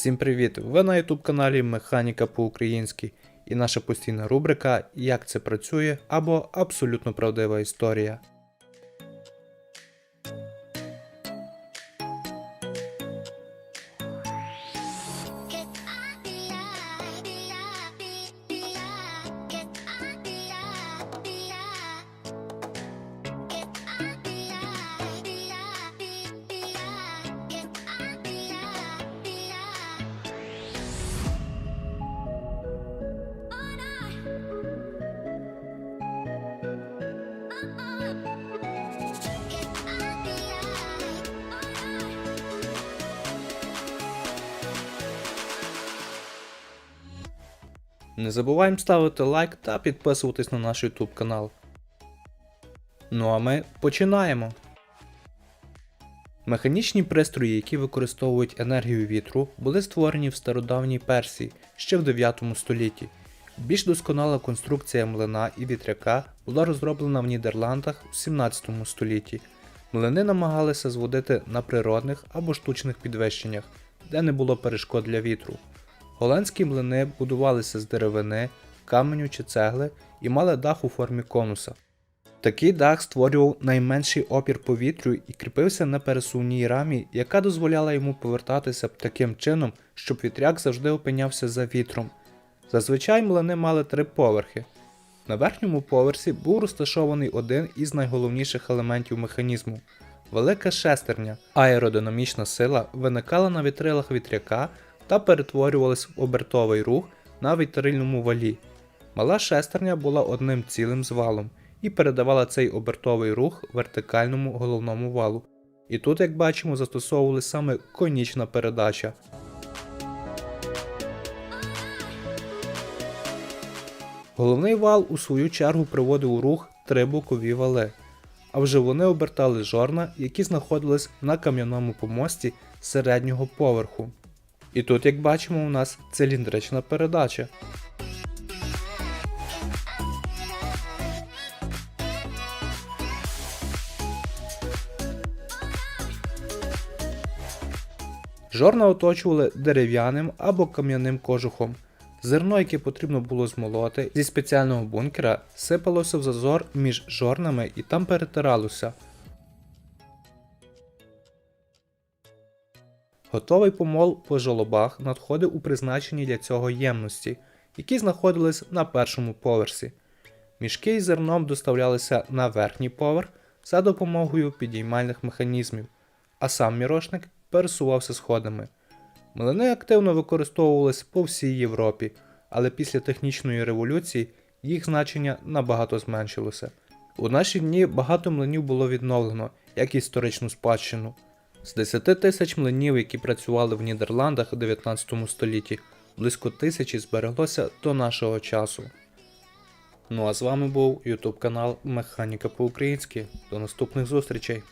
Всім привіт! Ви на YouTube каналі Механіка по-українськи і наша постійна рубрика Як це працює або абсолютно правдива історія. Не забуваємо ставити лайк та підписуватись на наш YouTube канал. Ну а ми починаємо. Механічні пристрої, які використовують енергію вітру, були створені в стародавній Персії ще в 9 столітті. Більш досконала конструкція млина і вітряка була розроблена в Нідерландах у 17 столітті. Млини намагалися зводити на природних або штучних підвищеннях, де не було перешкод для вітру. Голландські млини будувалися з деревини, каменю чи цегли і мали дах у формі конуса. Такий дах створював найменший опір повітрю і кріпився на пересувній рамі, яка дозволяла йому повертатися таким чином, щоб вітряк завжди опинявся за вітром. Зазвичай млини мали три поверхи. На верхньому поверсі був розташований один із найголовніших елементів механізму велика шестерня. Аеродинамічна сила виникала на вітрилах вітряка та перетворювалась в обертовий рух на вітрильному валі. Мала шестерня була одним цілим з валом і передавала цей обертовий рух вертикальному головному валу. І тут, як бачимо, застосовували саме конічна передача. Головний вал у свою чергу приводив у рух три бокові вали, а вже вони обертали жорна, які знаходились на кам'яному помості середнього поверху. І тут, як бачимо, у нас циліндрична передача. Жорна оточували дерев'яним або кам'яним кожухом. Зерно, яке потрібно було змолоти, зі спеціального бункера сипалося в зазор між жорнами і там перетиралося. Готовий помол по жолобах надходив у призначені для цього ємності, які знаходились на першому поверсі. Мішки із зерном доставлялися на верхній поверх за допомогою підіймальних механізмів, а сам мірошник пересувався сходами. Млини активно використовувалися по всій Європі, але після технічної революції їх значення набагато зменшилося. У наші дні багато млинів було відновлено як історичну спадщину. З 10 тисяч млинів, які працювали в Нідерландах у 19 столітті, близько тисячі збереглося до нашого часу. Ну а з вами був YouTube канал Механіка по-українськи. До наступних зустрічей!